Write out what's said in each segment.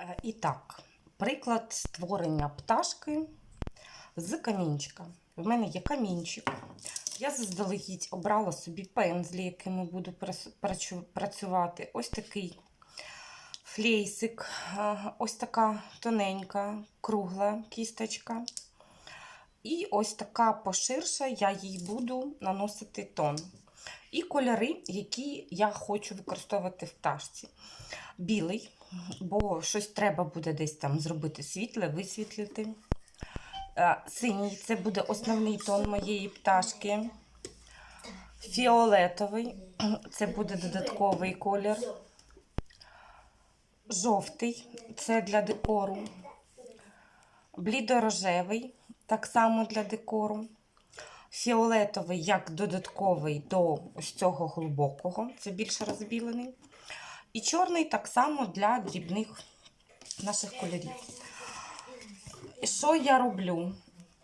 Е, І так, приклад створення пташки з камінчика. В мене є камінчик. Я заздалегідь обрала собі пензлі, якими буду працювати. Ось такий флейсик, е, ось така тоненька, кругла кісточка. І ось така поширша, я їй буду наносити тон. І кольори, які я хочу використовувати в пташці. Білий, бо щось треба буде десь там зробити світле, висвітлити. Е, Синій це буде основний тон моєї пташки. Фіолетовий це буде додатковий колір. Жовтий це для декору. Блідорожевий так само для декору. Фіолетовий як додатковий до ось цього глибокого, це більше розбілений. І чорний так само для дрібних наших кольорів. Що я роблю?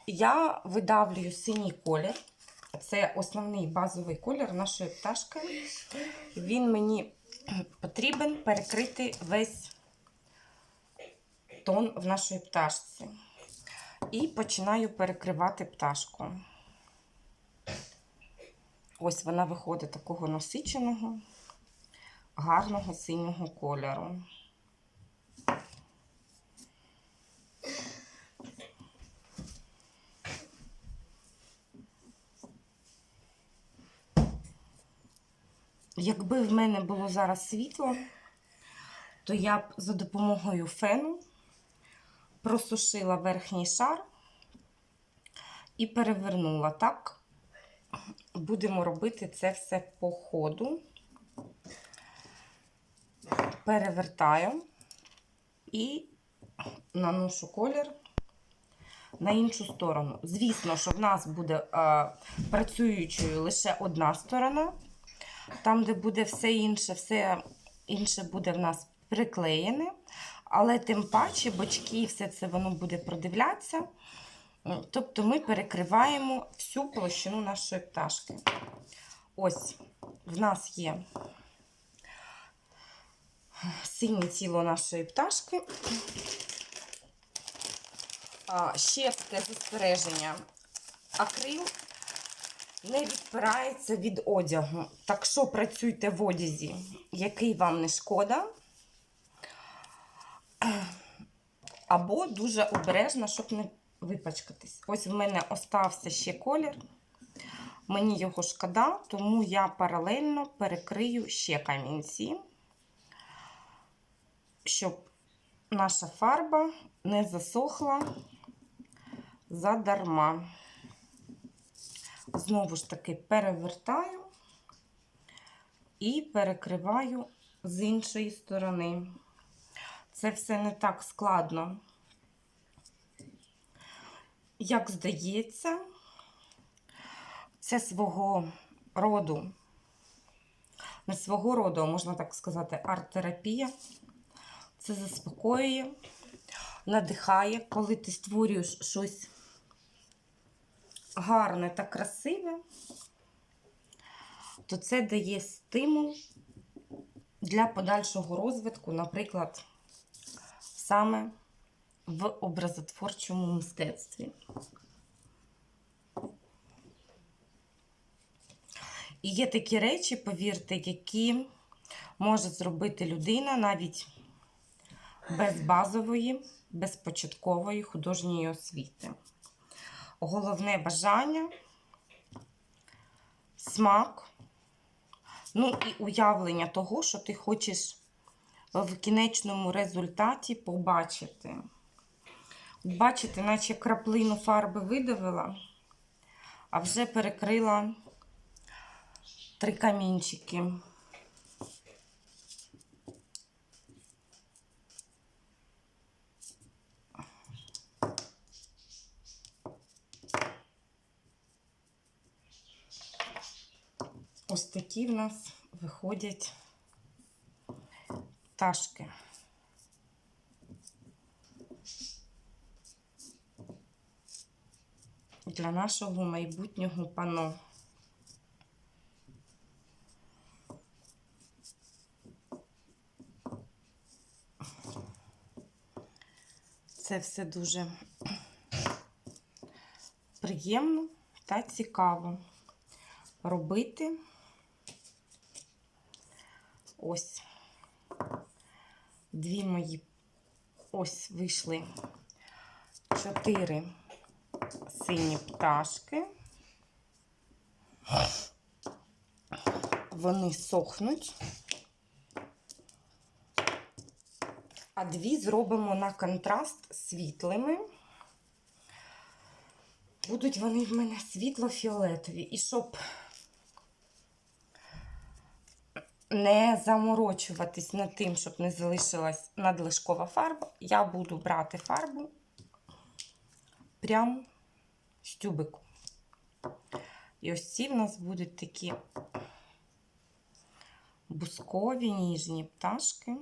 Я видавлюю синій колір. Це основний базовий колір нашої пташки. Він мені потрібен перекрити весь тон в нашій пташці. І починаю перекривати пташку. Ось вона виходить такого насиченого, гарного синього кольору. Якби в мене було зараз світло, то я б за допомогою фену просушила верхній шар і перевернула. Так, будемо робити це все по ходу. Перевертаю і наношу колір на іншу сторону. Звісно, що в нас буде е, працюючою лише одна сторона. Там, де буде все інше, все інше буде в нас приклеєне. Але тим паче бочки і все це воно буде продивлятися. Тобто ми перекриваємо всю площину нашої пташки. Ось в нас є синє тіло нашої пташки. А, ще таке застереження. Акрил не відпирається від одягу. Так що працюйте в одязі, який вам не шкода. Або дуже обережно, щоб не випачкатись. Ось в мене остався ще колір. Мені його шкода, тому я паралельно перекрию ще камінці, щоб наша фарба не засохла задарма. Знову ж таки перевертаю і перекриваю з іншої сторони. Це все не так складно, як здається, це свого роду, не свого роду, можна так сказати, арт-терапія. Це заспокоює, надихає, коли ти створюєш щось гарне та красиве, то це дає стимул для подальшого розвитку, наприклад, саме в образотворчому мистецтві. І є такі речі, повірте, які може зробити людина навіть без базової, без початкової художньої освіти. Головне бажання, смак, ну і уявлення того, що ти хочеш в кінечному результаті побачити. Бачите, наче краплину фарби видавила, а вже перекрила три камінчики. Ось такі в нас виходять пташки. Для нашого майбутнього пано. Це все дуже приємно та цікаво робити. Ось дві мої ось вийшли чотири сині пташки. Вони сохнуть. А дві зробимо на контраст світлими. Будуть вони в мене світло-фіолетові. І щоб не заморочуватись над тим, щоб не залишилась надлишкова фарба, я буду брати фарбу прямо з тюбику. І ось ці в нас будуть такі бускові ніжні пташки.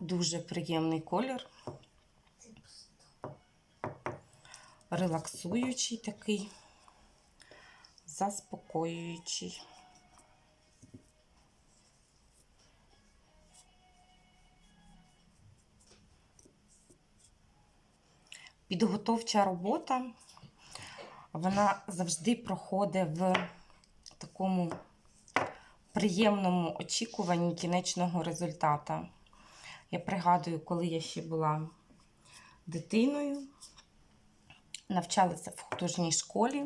Дуже приємний колір. Релаксуючий такий, заспокоюючий. Підготовча робота, вона завжди проходить в такому приємному очікуванні кінечного результату. Я пригадую, коли я ще була дитиною, навчалася в художній школі,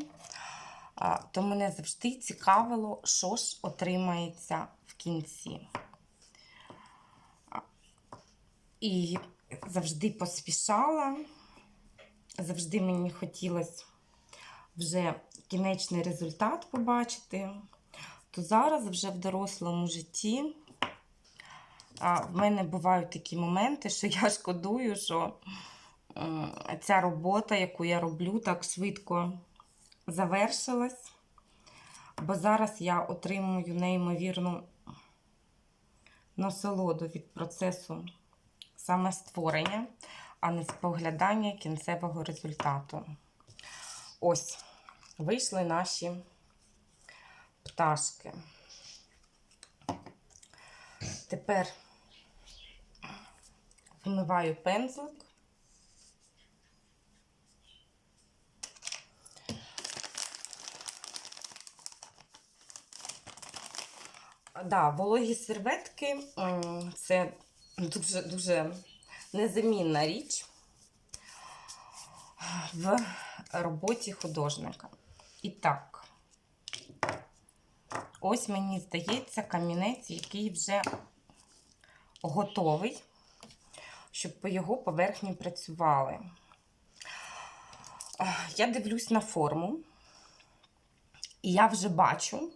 то мене завжди цікавило, що ж отримається в кінці. І завжди поспішала, завжди мені хотілося вже кінечний результат побачити. То зараз вже в дорослому житті в мене бувають такі моменти, що я шкодую, що ця робота, яку я роблю, так швидко завершилась. Бо зараз я отримую неймовірну насолоду від процесу саме створення, а не споглядання кінцевого результату. Ось, вийшли наші пташки. Тепер вимиваю пензлик. Да, вологі серветки це дуже-дуже незамінна річ в роботі художника. І так, ось мені здається камінець, який вже готовий, щоб по його поверхні працювали. Я дивлюсь на форму, і я вже бачу,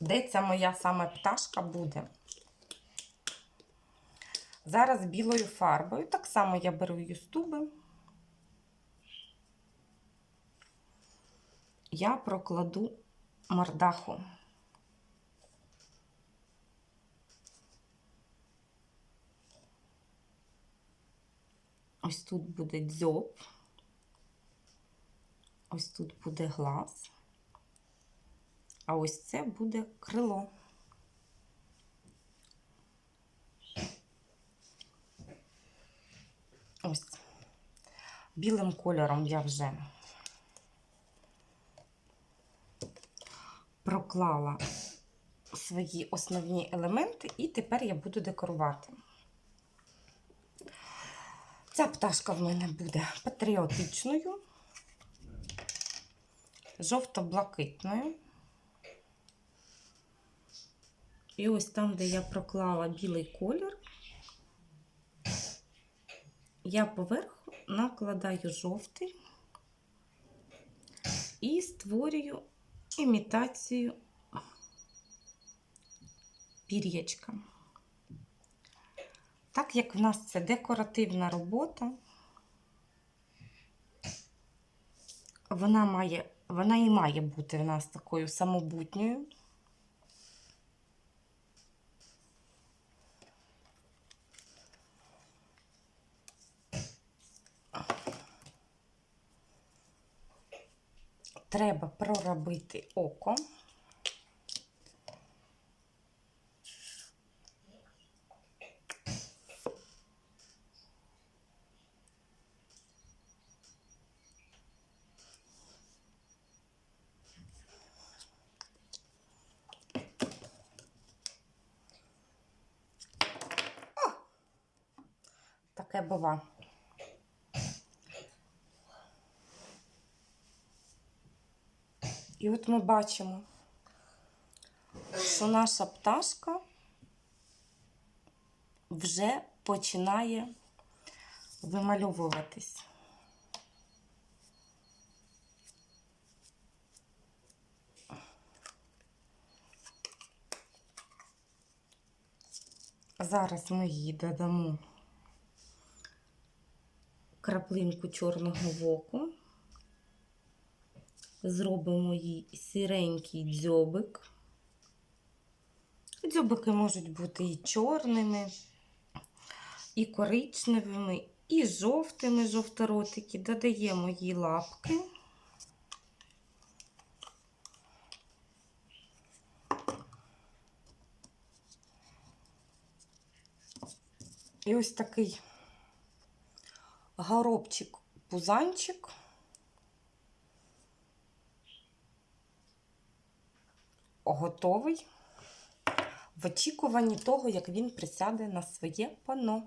де ця моя саме пташка буде. Зараз білою фарбою, так само я беру юстуби. Я прокладу мордаху. Ось тут буде дзьоб, ось тут буде глаз, а ось це буде крило. Ось білим кольором я вже проклала свої основні елементи, і тепер я буду декорувати. Ця пташка в мене буде патріотичною, жовто-блакитною. І ось там, де я проклала білий колір, я поверху накладаю жовтий і створюю імітацію пір'ячка. Так як в нас це декоративна робота, вона має, вона і має бути в нас такою самобутньою. Треба проробити око. Таке бува. І от ми бачимо, що наша пташка вже починає вимальовуватись. Зараз ми їй додамо краплинку чорного воку. Зробимо їй сіренький дзьобик. Дзьобики можуть бути і чорними, і коричневими, і жовтими жовторотики. Додаємо їй лапки. І ось такий горобчик-пузанчик. Готовий в очікуванні того, як він присяде на своє пано.